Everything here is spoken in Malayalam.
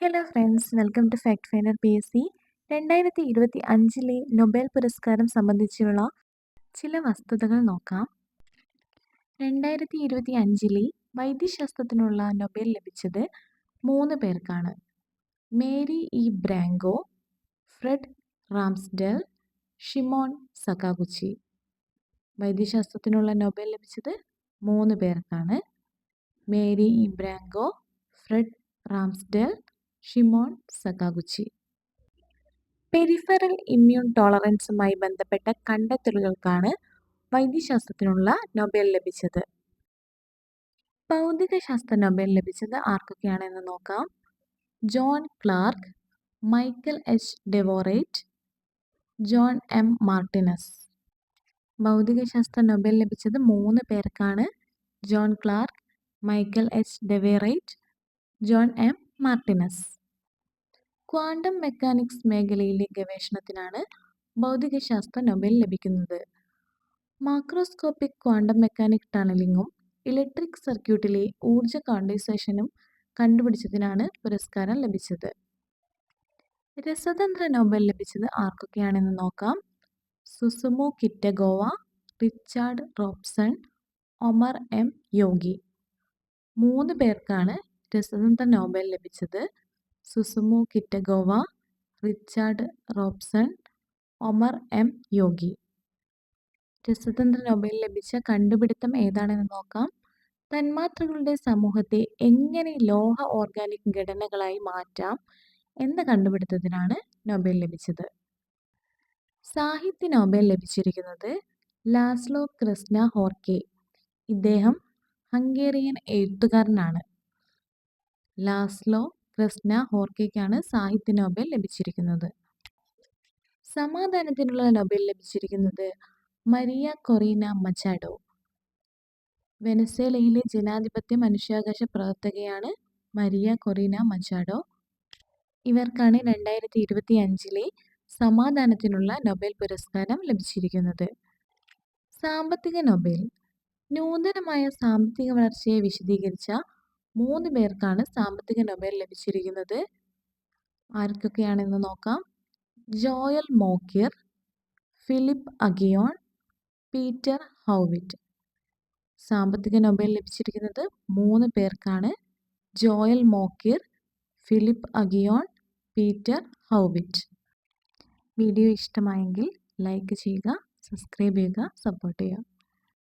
Hello friends welcome to fact finer P S C രണ്ടായിരത്തി ഇരുപത്തി അഞ്ചിലെ നൊബേൽ പുരസ്കാരം സംബന്ധിച്ചുള്ള ചില വസ്തുതകൾ നോക്കാം. രണ്ടായിരത്തി ഇരുപത്തി അഞ്ചിലെ വൈദ്യശാസ്ത്രത്തിനുള്ള നൊബേൽ ലഭിച്ചത് മൂന്ന് പേർക്കാണ്. Mary E Brunkow Fred Ramsdell Shimon Sakaguchi വൈദ്യശാസ്ത്രത്തിനുള്ള Nobel ലഭിച്ചത് മൂന്ന് പേർക്കാണ്. Mary E Brunkow Fred Ramsdell Shimon Sakaguchi. Peripheral immune ടോളറൻസുമായി ബന്ധപ്പെട്ട കണ്ടെത്തലുകൾക്കാണ് വൈദ്യശാസ്ത്രത്തിനുള്ള നൊബേൽ ലഭിച്ചത്. ഭൗതികശാസ്ത്ര നൊബേൽ ലഭിച്ചത് ആർക്കൊക്കെയാണെന്ന് നോക്കാം. John Clarke Michel H. Devoret John M. Martinis. ഭൗതികശാസ്ത്ര Nobel ലഭിച്ചത് മൂന്ന് പേർക്കാണ്. John Clarke Michel H. Devoret John M. Martinis. Quantum mechanics മേഖലയിലെ ഗവേഷണത്തിനാണ് ഭൗതികശാസ്ത്ര നൊബേൽ ലഭിക്കുന്നത്. മാക്രോസ്കോപ്പിക് ക്വാണ്ടം മെക്കാനിക് ടണലിങ്ങും ഇലക്ട്രിക് സർക്യൂട്ടിലെ ഊർജ കോണ്ടൻസേഷനും കണ്ടുപിടിച്ചതിനാണ് പുരസ്കാരം ലഭിച്ചത്. രസതന്ത്ര നോബൽ ലഭിച്ചത് ആർക്കൊക്കെയാണെന്ന് നോക്കാം. Susumu Kitagawa Richard Robson Omar M Yaghi. മൂന്ന് പേർക്കാണ് രസതന്ത്ര നോബൽ ലഭിച്ചത്. Susumu Kitagawa Richard Robson Omar M Yaghi. രസതന്ത്ര Nobel ലഭിച്ച കണ്ടുപിടുത്തം ഏതാണെന്ന് നോക്കാം. തന്മാത്രകളുടെ സമൂഹത്തെ എങ്ങനെ ലോഹ ഓർഗാനിക് ഘടനകളായി മാറ്റാം എന്ന കണ്ടുപിടുത്തത്തിനാണ് നൊബേൽ ലഭിച്ചത്. സാഹിത്യ നൊബേൽ ലഭിച്ചിരിക്കുന്നത് ലാസ്ലോ ക്രിസ്ന ഹോർക്കെ. ഇദ്ദേഹം ഹംഗേറിയൻ എഴുത്തുകാരനാണ്. ലാസ്ലോ ക്രിസ്ന ഹോർക്കയ്ക്കാണ് സാഹിത്യ നോബൽ ലഭിച്ചിരിക്കുന്നത്. സമാധാനത്തിനുള്ള നോബൽ ലഭിച്ചിരിക്കുന്നത് മരിയ കൊറീന മച്ചാഡോ വെനസ്വേലയിലെ ജനാധിപത്യ മനുഷ്യാവകാശ പ്രവർത്തകയാണ് മരിയ കൊറീന മച്ചാഡോ ഇവർക്കാണ് രണ്ടായിരത്തി ഇരുപത്തി അഞ്ചിലെ സമാധാനത്തിനുള്ള നൊബേൽ പുരസ്കാരം ലഭിച്ചിരിക്കുന്നത്. സാമ്പത്തിക നൊബേൽ. നൂതനമായ സാമ്പത്തിക വളർച്ചയെ വിശദീകരിച്ച മൂന്ന് പേർക്കാണ് സാമ്പത്തിക നൊബേൽ ലഭിച്ചിരിക്കുന്നത്. ആർക്കൊക്കെയാണെന്ന് നോക്കാം. Joel Mokyr Philippe Aghion Peter Howitt. സാമ്പത്തിക നൊബേൽ ലഭിച്ചിരിക്കുന്നത് മൂന്ന് പേർക്കാണ്. Joel Mokyr Philippe Aghion Peter Howitt. Video ഇഷ്ടമായെങ്കിൽ ലൈക്ക് ചെയ്യുക സബ്സ്ക്രൈബ് ചെയ്യുക സപ്പോർട്ട് ചെയ്യുക.